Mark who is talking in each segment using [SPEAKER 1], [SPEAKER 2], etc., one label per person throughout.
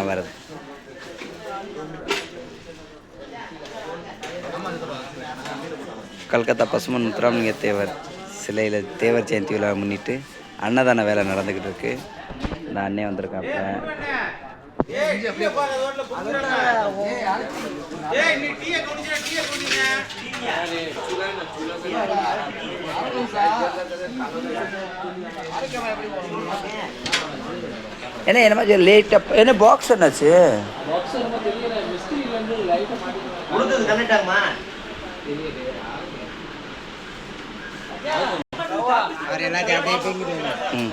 [SPEAKER 1] அவர். கல்கத்தா பசுமன் முத்துராமலிங்க தேவர் சிலையில் தேவர் ஜெயந்தி விழா முன்னிட்டு அன்னதான வேலை நடந்துக்கிட்டு இருக்கு. இந்த அண்ணே வந்திருக்காப்புல என்ன என்ன மாதிரி லேட்டாக என்ன பாக்ஸ் என்னாச்சு?
[SPEAKER 2] கொடுத்தது கண்டுட்டாங்கம்மா. அவர் எல்லாத்தையும் அப்படியே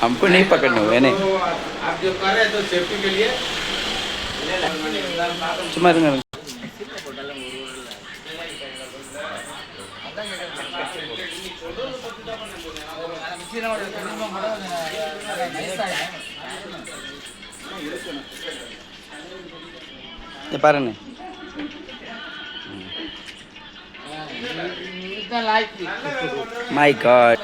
[SPEAKER 1] हमको नहीं पकड़ने हुए नहीं
[SPEAKER 3] आप जो कर रहे हैं तो सेफ्टी के लिए
[SPEAKER 1] சும்மா இருங்க இருங்க. இங்க பாருங்க மை காட்